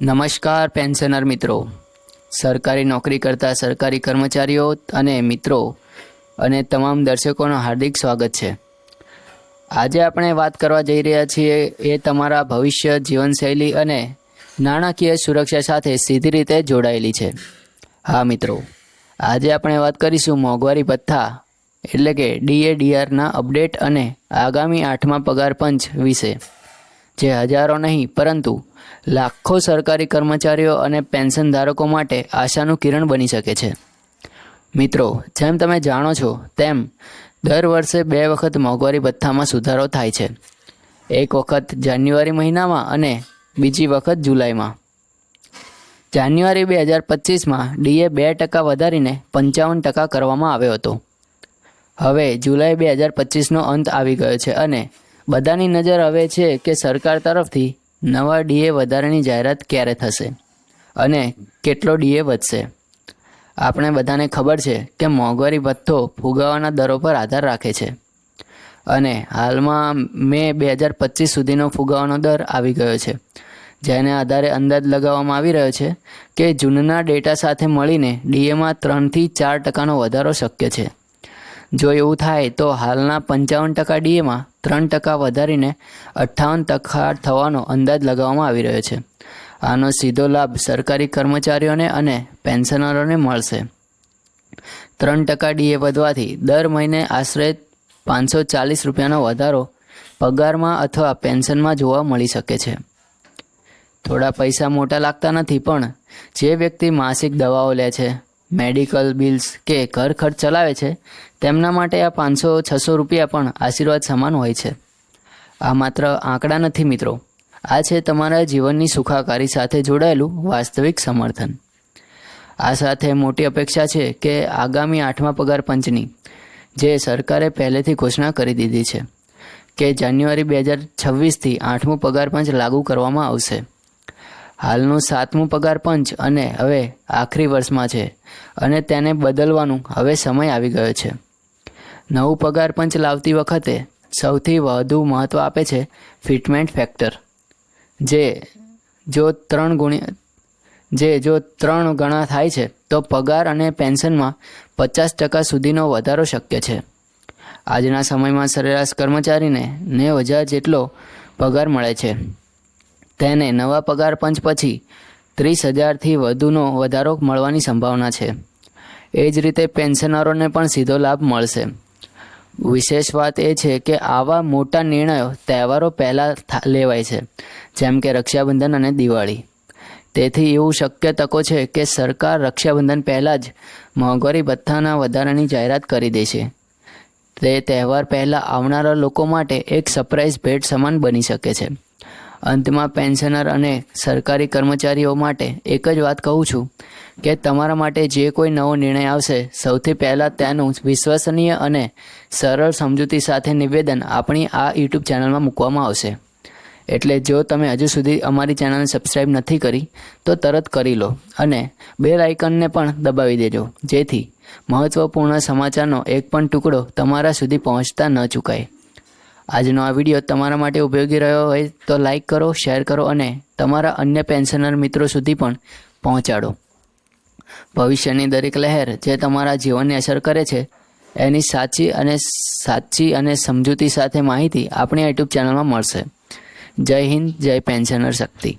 નમસ્કાર, પેન્શનર મિત્રો. સરકારી નોકરી કરતા સરકારી કર્મચારીઓ અને મિત્રો અને તમામ દર્શકોનું હાર્દિક સ્વાગત છે. આજે આપણે વાત કરવા જઈ રહ્યા છીએ એ તમારા ભવિષ્ય, જીવનશૈલી અને નાણાકીય સુરક્ષા સાથે સીધી રીતે જોડાયેલી છે. હા, મિત્રો. આજે આપણે વાત કરીશું મોંઘવારી ભથ્થા, એટલે કે ડીએડીઆરના અપડેટ અને આગામી આઠમા પગાર પંચ વિશે. જે હજારો નહીં, પરંતુ લાખો સરકારી કર્મચારીઓ અને પેન્શન ધારકો માટે આશાનું કિરણ બની શકે છે. મિત્રો, જેમ તમે જાણો છો, તેમ દર વર્ષે બે વખત મોંઘવારી ભથ્થામાં સુધારો થાય છે. એક વખત જાન્યુઆરી મહિનામાં અને બીજી વખત જુલાઈમાં. જાન્યુઆરી બે હજાર પચીસમાં ડીએ બે ટકા વધારીને પંચાવન ટકા કરવામાં આવ્યો હતો. હવે જુલાઈ બે હજાર પચીસનો અંત આવી ગયો છે અને બધાની નજર હવે છે કે સરકાર તરફથી નવા ડીએ વધારાની જાહેરાત ક્યારે થશે અને કેટલો ડીએ વધશે? આપણે બધાને ખબર છે કે મોંઘવારી ભથ્થો ફુગાવાના દરો પર આધાર રાખે છે. અને હાલમાં મે બે હજાર પચીસ સુધીનો ફુગાવાનો દર આવી ગયો છે. જેને આધારે અંદાજ લગાવવામાં આવી રહ્યો છે કે જૂનના ડેટા સાથે મળીને ડીએમાં ત્રણથી ચાર ટકાનો વધારો શક્ય છે. જો એવું થાય તો હાલના પંચાવન ટકા ડીએમાં ત્રણ ટકા વધારીને અઠ્ઠાવન ટકા થવાનો અંદાજ લગાવવામાં આવી રહ્યો છે. આનો સીધો લાભ સરકારી કર્મચારીઓને અને પેન્શનરોને મળશે. ત્રણ ટકા ડીએ વધવાથી દર મહિને આશરે પાંચસો ચાલીસ રૂપિયાનો વધારો પગારમાં અથવા પેન્શનમાં જોવા મળી શકે છે. થોડા પૈસા મોટા લાગતા નથી પણ જે વ્યક્તિ માસિક દવાઓ લે છે મેડિકલ બિલ્સ કે ઘર ખર્ચ ચલાવે છે, તેમના માટે આ પાંચસો, છસો રૂપિયા પણ આશીર્વાદ સમાન હોય છે. આ માત્ર આંકડા નથી મિત્રો. આ છે તમારા જીવનની સુખાકારી સાથે જોડાયેલું વાસ્તવિક સમર્થન. આ સાથે મોટી અપેક્ષા છે કે આગામી આઠમા પગાર પંચની, જે સરકારે પહેલેથી ઘોષણા કરી દીધી છે, કે જાન્યુઆરી બે હજાર છવ્વીસથી આઠમું પગાર પંચ લાગુ કરવામાં આવશે. હાલનું સાતમું પગાર પંચ અને હવે આખરી વર્ષમાં છે અને તેને બદલવાનું હવે સમય આવી ગયો છે. નવું પગાર પંચ લાવતી વખતે સૌથી વધુ મહત્ત્વ આપે છે ફિટમેન્ટ ફેક્ટર. જે જો ત્રણ ગુણ્ય જે જો ત્રણ ગણા થાય છે તો પગાર અને પેન્શનમાં પચાસ ટકા સુધીનો વધારો શક્ય છે. આજના સમયમાં સરેરાશ કર્મચારીને નેવ હજાર જેટલો પગાર મળે છે. તેને નવા પગાર પંચ પછી ત્રીસ હજારથી વધુનો વધારો મળવાની સંભાવના છે. એ જ રીતે પેન્શનરોને પણ સીધો લાભ મળશે. વિશેષ વાત એ છે કે આવા મોટા નિર્ણયો તહેવારો પહેલાં લેવાય છે, જેમ કે રક્ષાબંધન અને દિવાળી. તેથી એવું શક્ય તકો છે કે સરકાર રક્ષાબંધન પહેલાં જ મોંઘવારી ભથ્થાના વધારાની જાહેરાત કરી દેશે. તે તહેવાર પહેલાં આવનારા લોકો માટે એક સરપ્રાઇઝ ભેટ સમાન બની શકે છે. અંતમાં પેન્શનર અને સરકારી કર્મચારીઓ માટે એક જ વાત કહું છું કે તમારા માટે જે કોઈ નવો નિર્ણય આવશે, સૌથી પહેલાં તેનું વિશ્વસનીય અને સરળ સમજૂતી સાથે નિવેદન આપણી આ યુટ્યુબ ચેનલમાં મૂકવામાં આવશે. એટલે જો તમે હજુ સુધી અમારી ચેનલને સબસ્ક્રાઈબ નથી કરી, તો તરત કરી લો અને બેલ આઇકનને પણ દબાવી દેજો, જેથી મહત્ત્વપૂર્ણ સમાચારનો એક પણ ટુકડો તમારા સુધી પહોંચતા ન ચૂકાય. આજનો આ વીડિયો તમારા માટે ઉપયોગી રહ્યો હોય તો લાઈક કરો શેર કરો અને તમારા અન્ય પેન્શનર મિત્રો સુધી પણ પહોંચાડો. ભવિષ્યની દરેક લહેર જે તમારા જીવનને અસર કરે છે, એની સાચી અને સાચી અને સમજૂતી સાથે માહિતી આપણી યુટ્યુબ ચેનલમાં મળશે. જય હિન્દ, જય પેન્શનર શક્તિ.